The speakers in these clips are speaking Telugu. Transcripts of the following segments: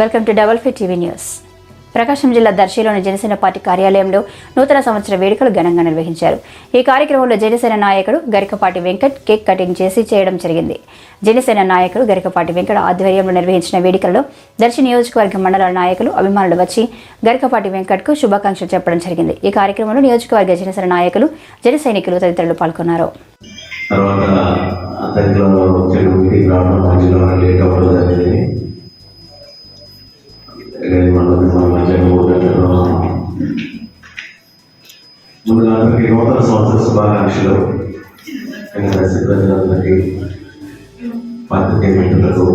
Welcome to double five TV news. Prakasam జిల్లా దర్శిలోని జనసేన పార్టీ కార్యాలయంలో నూతన సంవత్సర వేడుకలు ఘనంగా నిర్వహించారు. ఈ కార్యక్రమంలో జనసేన నాయకుడు గరికపాటి వెంకట్ కేక్ కటింగ్ చేసి చేయడం జరిగింది. జనసేన నాయకుడు గరికపాటి వెంకట్ ఆధ్వర్యంలో నిర్వహించిన వేడుకల్లో దర్శి నియోజకవర్గ మండలాల నాయకులు అభిమానులు వచ్చి గరికపాటి వెంకట్కు శుభాకాంక్షలు చెప్పడం జరిగింది. ఈ కార్యక్రమంలో నియోజకవర్గ జనసేన నాయకులు జన సైనికులు తదితరులు పాల్గొన్నారు. తర్వాత అతనిలో తెలుగు మీటింగ్ రావడం మధ్యలో లేట్ అవ్వడం జరిగింది. ముందుగా అందరికీ నూతన సంవత్సర శుభాకాంక్షలు ఇంకా దర్శక ప్రజలందరికీ పత్రికే మిత్రులకు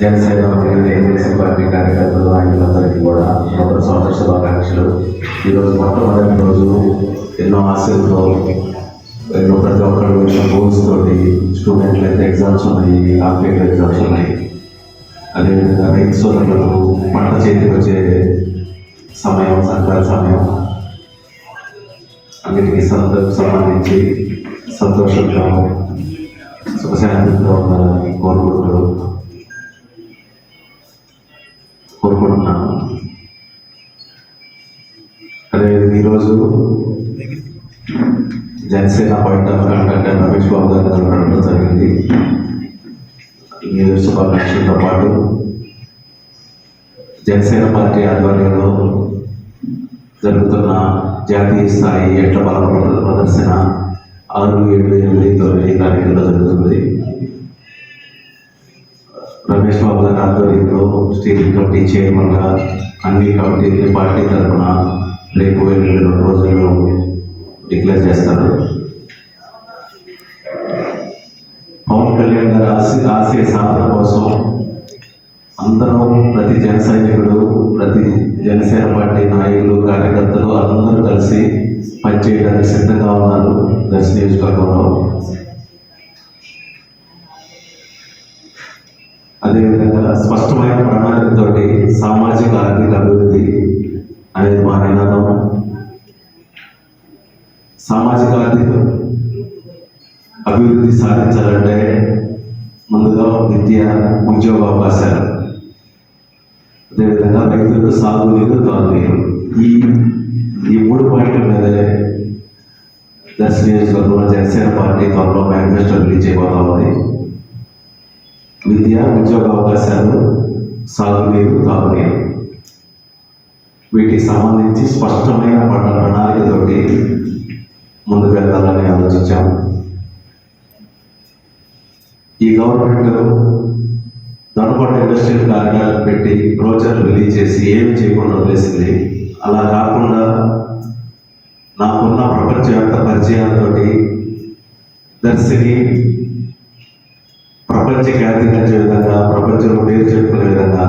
జనసేన తెలుగుదేశం పార్టీ కార్యకర్తలు ఆయనందరికీ కూడా నూతన సంవత్సర శుభాకాంక్షలు ఈరోజు మొట్టమొదటి రోజు ఎన్నో ఆశలతో ఎన్నో ప్రతి ఒక్కరు ఎన్నో గోల్స్ తోటి స్టూడెంట్లు అయితే ఎగ్జామ్స్ ఉన్నాయి కాంపిటేటివ్ ఎగ్జామ్స్ ఉన్నాయి అదేవిధంగా రైతు సోదరులకు పంట చేతికి వచ్చే సమయం సంక్రాంతి సమయం అన్నిటికీ సంతో సంబంధించి సంతోషంగా సుఖశాంతితో ఉండాలని కోరుకుంటూ కోరుకుంటున్నాను. అదేవిధంగా ఈరోజు Janasena point of contact Ramesh Babu గారు కలవడం జరిగింది. ఈ శుభాకాంక్షలతో పాటు జనసేన పార్టీ ఆధ్వర్యంలో జరుగుతున్న జాతీయ స్థాయి ఎట్ల బల ప్రదర్శన ఆరు ఏడు ఎనిమిది తొమ్మిది తారీఖుల్లో జరుగుతుంది రమేష్ బాబు గారి ఆధ్వర్యంలో స్టీరింగ్ కమిటీ చైర్మన్గా అన్ని కమిటీ పార్టీ తరఫున రేపు ఎల్లుండి రెండు రోజుల్లో డిక్లేర్ చేస్తారు. రాసి రాసే సాధన కోసం అందరూ ప్రతి జన సైనికుడు ప్రతి జనసేన పార్టీ నాయకులు కార్యకర్తలు అందరూ కలిసి పనిచేయడానికి సిద్ధంగా ఉన్నారు దర్శ నియోజకవర్గంలో. అదేవిధంగా స్పష్టమైన ప్రణాళికతోటి సామాజిక ఆర్థిక అభివృద్ధి అనేది మా నినాదం. సామాజిక ఆర్థిక అభివృద్ధి సాధించాలంటే ముందుగా విద్య ఉద్యోగ అవకాశాలు. అదేవిధంగా రైతులకు సాగునీరు తాగునీరు ఈ ఈ మూడు పాయింట్ల మీదే దర్శ నియోజకవర్గంలో జనసేన పార్టీ త్వరలో మేనిఫెస్టో రిలీజ్ చేయబోతా ఉంది. విద్య ఉద్యోగ అవకాశాలు సాగునీరు తాగునీరు వీటికి సంబంధించి స్పష్టమైన పట్ల ప్రణాళికతోటి ముందుకు వెళ్ళాలని ఆలోచించాము. ఈ గవర్నమెంట్ దొరకొండ ఇండస్ట్రియల్ కార్యాలయం పెట్టి బ్రోచర్ రిలీజ్ చేసి ఏమి చేయకుండా వదిలేసింది. అలా కాకుండా నాకున్న ప్రపంచవ్యాప్త పరిచయాలతో దర్శిని ప్రపంచ ఖ్యాతించే విధంగా ప్రపంచంలో పేరు చెప్పుకునే విధంగా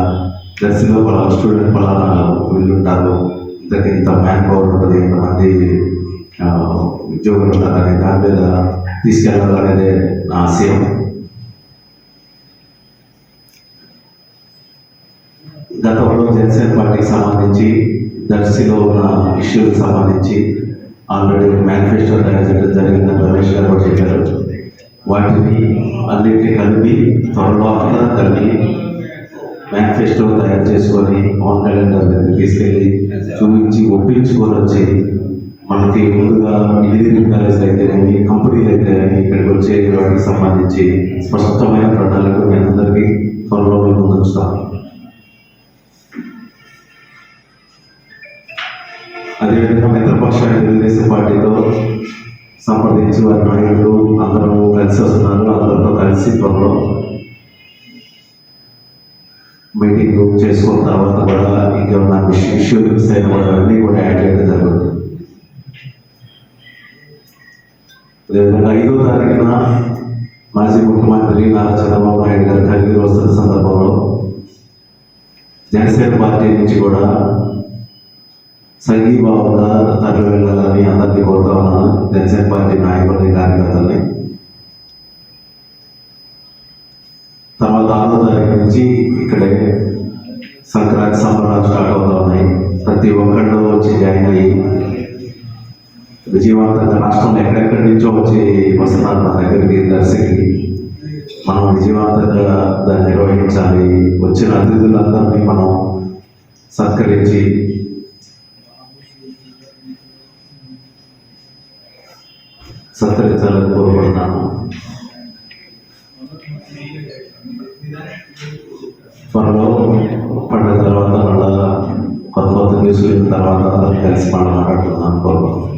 దర్శిలో పలానా స్టూడెంట్ పలానా వీళ్ళుంటారు. ఇంతకు ఇంత మ్యాన్ పవర్ ఉంటుంది ఇంతమంది ఉద్యోగులు ఉంటారు అనే దాని మీద తీసుకెళ్ళాలనేదే నా ఆశయం. గతంలో జనసేన పార్టీకి సంబంధించి దర్శిలో ఉన్న ఇష్యూకి సంబంధించి ఆల్రెడీ మేనిఫెస్టో తయారు చేయడం జరిగిందని రమేష్ గారు కూడా చెప్పారు. వాటిని అన్నింటినీ కలిపి త్వరలో అందరం కలిపి మేనిఫెస్టో తయారు చేసుకొని పవన్ కళ్యాణ్ గారి దగ్గరికి తీసుకెళ్ళి చూపించి ఒప్పించుకొని వచ్చి మనకి ముందుగా ఇంజనీరింగ్ కాలేజ్ అయితేనేమి కంపెనీలు అయితేనేమి ఇక్కడికి వచ్చే వాటికి సంబంధించి స్పష్టమైన ప్రణాళిక మీ అందరికీ త్వరలో మేము అదేవిధంగా మిత్రపక్షాన్ని తెలుగుదేశం పార్టీతో సంప్రదించి వారి నాయకులు అందరూ కలిసి వస్తున్నారు. అందరితో కలిసి త్వరలో మీటింగ్ చేసుకున్న తర్వాత కూడా ఇంకేమన్నా ఇష్యూ మిస్ అయిన కూడా అన్నీ కూడా యాడ్ చేయడం జరుగుతుంది. అదేవిధంగా ఐదో తారీఖున మాజీ ముఖ్యమంత్రి నారా చంద్రబాబు నాయుడు గారు కలిగి వస్తున్న సందర్భంలో జనసేన పార్టీ నుంచి కూడా సంఘీభావంగా తరలి వెళ్ళాలని అందరినీ కోరుతా ఉన్నాను జనసేన పార్టీ నాయకుల్ని కార్యకర్తల్ని. తర్వాత ఆరో తారీఖు నుంచి ఇక్కడే సంక్రాంతి సంబరాలు స్టార్ట్ అవుతా ఉన్నాయి. ప్రతి ఒక్కళ్ళు వచ్చి జాయిన్ అయ్యి విజయవంతంగా రాష్ట్రంలో ఎక్కడెక్కడి నుంచో వచ్చి వస్తున్నారు మా దగ్గరికి దర్శకి. మనం విజయవంతంగా దాన్ని నిర్వహించాలి. వచ్చిన అతిథులందరినీ మనం సత్కరించి సత్కరించాలని కోరుకుంటున్నాను త్వరలో పండుగ తర్వాత మళ్ళా కొత్త కొత్త న్యూస్ తర్వాత కలిసి మనం మాట్లాడుతున్నాను కోరుకుంటున్నాను